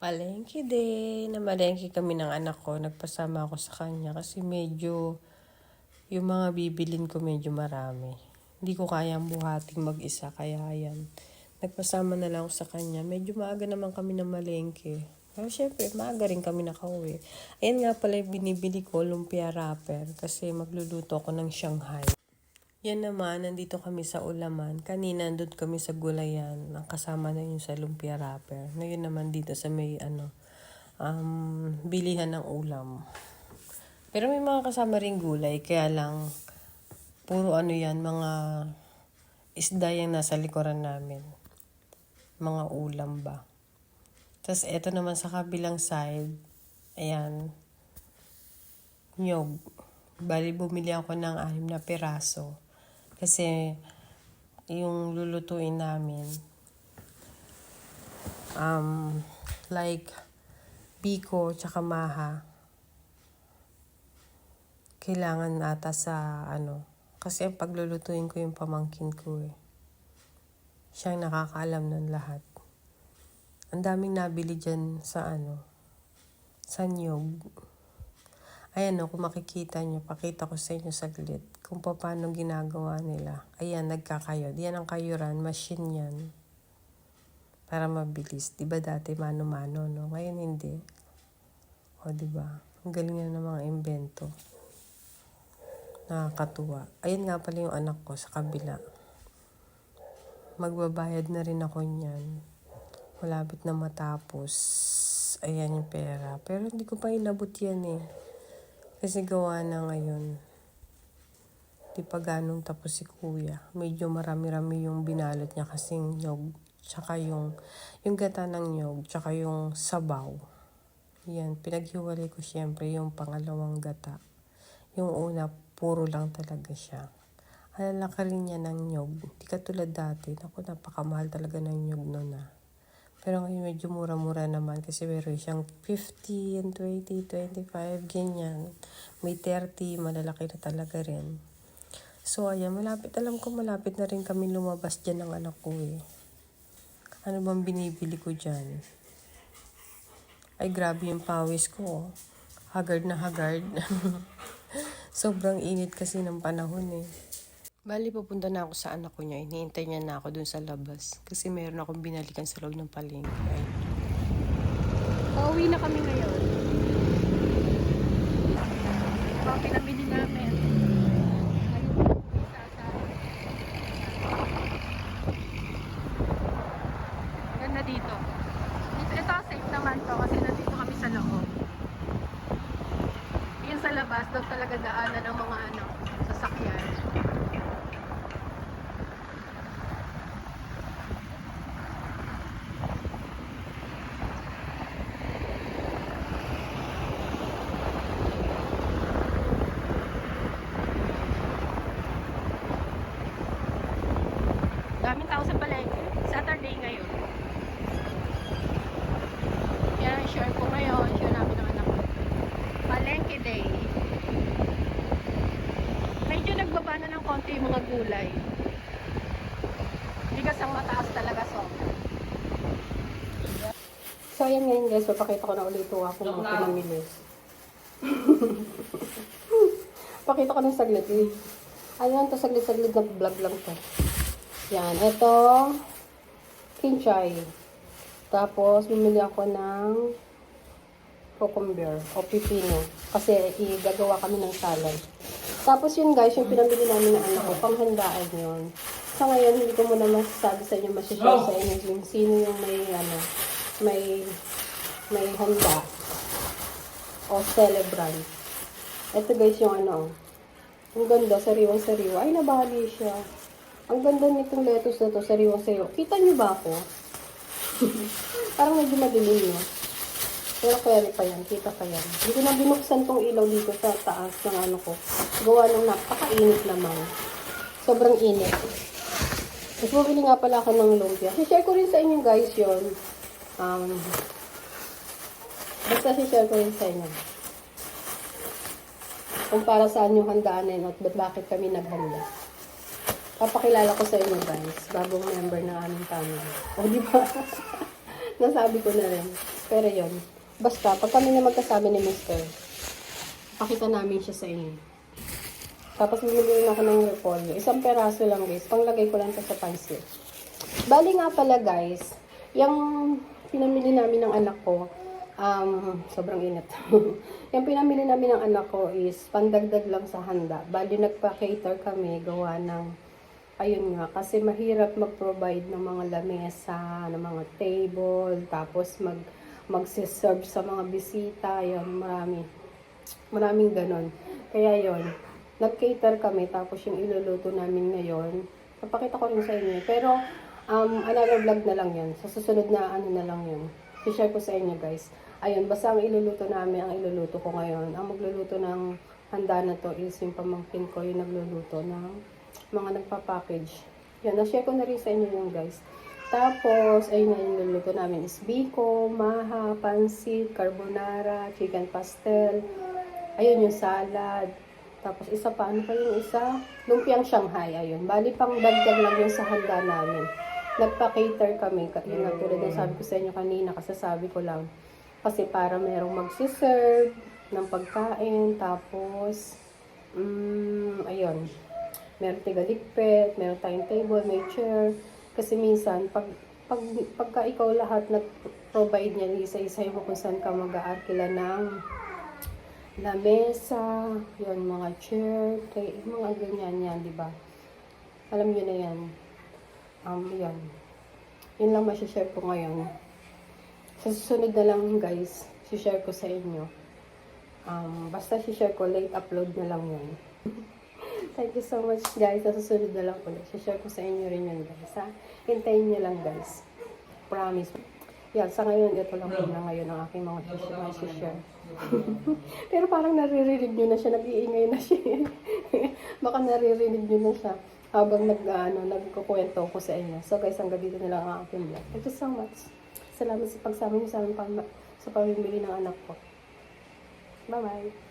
Palengke din. Namalengke kami ng anak ko. Nagpasama ako sa kanya kasi medyo yung mga bibilin ko medyo marami. Hindi ko kayang buhating mag-isa kaya yan. Nagpasama na lang ako sa kanya. Medyo maaga naman kami na malengke. Pero syempre, maaga rin kami nakauwi. Ayan nga pala yung binibili ko, lumpia wrapper. Kasi magluluto ako ng Shanghai. Yan naman, nandito kami sa Ulaman. Kanina, nandun kami sa Gulayan. Ang kasama na yun sa lumpia wrapper. Ngayon naman dito sa may, ano, um, bilihan ng ulam. Pero may mga kasama ring gulay, kaya lang, puro ano yan, mga isda yung nasa likuran namin. Mga ulam ba. Tapos eto naman sa kabilang side, ayan, nyog. Bali, bumili ako ng anim na piraso. Kasi, yung lulutuin namin, um, like, biko, tsaka maha, kailangan ata sa, ano, kasi ang paglulutuin ko yung pamangkin ko eh. Siyang nakakaalam ng lahat. Ang daming nabili dyan sa, ano, sa nyog. Ayan o, kung makikita nyo, pakita ko sa inyo saglit kung paano ginagawa nila. Ayan, nagkakayod. Yan ang kayuran, machine yan. Para mabilis. Di ba dati mano-mano, no? Ngayon hindi. O, di ba? Ang galing na ng mga invento. Nakakatuwa. Ayan nga pala yung anak ko sa kabila. Magbabayad na rin ako niyan. Malapit na matapos. Ayan yung pera. Pero hindi ko pa inabot yan eh. Kasi gawa na ngayon. Di pa ganong tapos si kuya. Medyo marami-rami yung binalot niya kasing nyog. Tsaka yung, yung gata ng nyog. Tsaka yung sabaw. Yan. Pinaghiwalay ko siyempre yung pangalawang gata. Yung una, puro lang talaga siya. Alalaki rin niya ng nyog. Di katulad dati. Naku, napakamahal talaga ng nyog noon ah. Pero ngayon medyo mura-mura naman kasi meron siyang 50 and 20, 25, ganyan. May 30, malalaki na talaga rin. So ayan, malapit, alam ko malapit na rin kami lumabas dyan ng anak ko eh. Ano bang binibili ko dyan? Ay grabe yung pawis ko. oh. Haggard na haggard. Sobrang init kasi ng panahon eh. Bali, papunta na ako sa anak ko niya. Hinihintay niya na ako dun sa labas. Kasi meron akong binalikan sa loob ng palengke. Pauwi na kami ngayon. Ito, namin. Ayun, isa sa... Ganda dito. Ito, safe naman to kasi nandito kami sa loob. Yan sa labas, doon talaga daanan ng mga ano, sasakyan. Daming tao sa palengke. Saturday ngayon. Yan, share ko ngayon. Share namin ng anak ko. Palengke day. Medyo nagbaba na ng konti yung mga gulay. Bigas ang mataas talaga so. So ayan ngayon guys, papakita ko na ulit ito ako mga pinamili. Pakita ko ng saglit. eh. Ayan, to saglit-saglit na vlog lang to. Yan, ito, kinchay. Tapos, bumili ako ng cucumber o pipino. Kasi igagawa kami ng salad. Tapos yun guys, yung pinamili namin ng anak ko, panghandaan yun. Sa ngayon, hindi ko muna masasabi sa inyo, masishare sa inyo yung sino yung may, ano, may, may handa o celebrant. Ito guys yung ano, ang ganda, sariwang-sariwa. Ay, nabali siya. Ang ganda nitong lettuce na to, sariwang-sariwa. Kita niyo ba ako? Parang medyo madilim yun. Pero carry pa yan, kita pa yan. Hindi ko na binuksan tong ilaw dito sa taas ng ano ko. Gawa ng napakainit naman. Sobrang init. Tapos bumili nga pala ako ng lumpia. share ko rin sa inyo guys yon Um, basta share ko rin sa inyo kung para saan yung handaan na yun at bakit kami naghanda. Papakilala ko sa inyo guys, bagong member ng aming family. O di ba? Nasabi ko na rin. Pero yon Basta, pag kami na magkasabi ni Mr. Pakita namin siya sa inyo. Tapos bumili ako ng repolyo. Isang peraso lang guys. Panglagay ko lang sa pansit. Bali nga pala guys, yung pinamili namin ng anak ko, um, sobrang init. yung pinamili namin ng anak ko is pandagdag lang sa handa. Bali nagpa-cater kami, gawa ng, ayun nga, kasi mahirap mag-provide ng mga lamesa, ng mga table, tapos mag magsiserve sa mga bisita, yun, marami. Maraming ganon. Kaya yon nag-cater kami, tapos yung iluluto namin ngayon, napakita ko rin sa inyo. Pero, um, another vlog na lang yun. Sa susunod na ano na lang yun. I-share ko sa inyo guys. Ayun, basta ang iluluto namin, ang iluluto ko ngayon. Ang magluluto ng handa na to is yung pamangkin ko yung nagluluto ng mga nagpa-package. Yan, na-share ko na rin sa inyo yung guys. Tapos, ayun na yung niluluto namin is biko, maha, pansit, carbonara, chicken pastel, ayun yung salad. Tapos isa pa, ano pa yung isa? Lumpiang Shanghai, ayun. Bali pang dagdag lang yun sa handa namin. Nagpa-cater kami, ka- yun nga tulad sabi ko sa inyo kanina, kasi sabi ko lang, kasi para merong magsiserve ng pagkain, tapos, mm, ayun, meron tigalikpet, meron tayong table, may chair, kasi minsan, pag, pag, pagka ikaw lahat nag-provide niya, isa-isa mo kung saan ka mag-aarkila ng lamesa, yun, mga chair, tray, mga ganyan yan, di ba? Alam niyo na yan. Um, yan. Yun lang masishare ko ngayon. Sa susunod na lang, guys, share ko sa inyo. Um, basta share ko, late upload na lang yun. Thank you so much, guys. Sa susunod na lang ulit. share ko sa inyo rin yun, guys. Ha? Hintayin niyo lang, guys. Promise. Yan, sa ngayon, ito lang muna ngayon ang aking mga share. Pero parang naririnig nyo na siya, nag-iingay na siya. Baka naririnig nyo na siya habang nag, ano, nagkukwento ko sa inyo. So guys, hanggang dito na lang ang aking vlog. Thank you so much. Salamat sa pagsama niyo sa, sa pamimili ng anak ko. Bye-bye.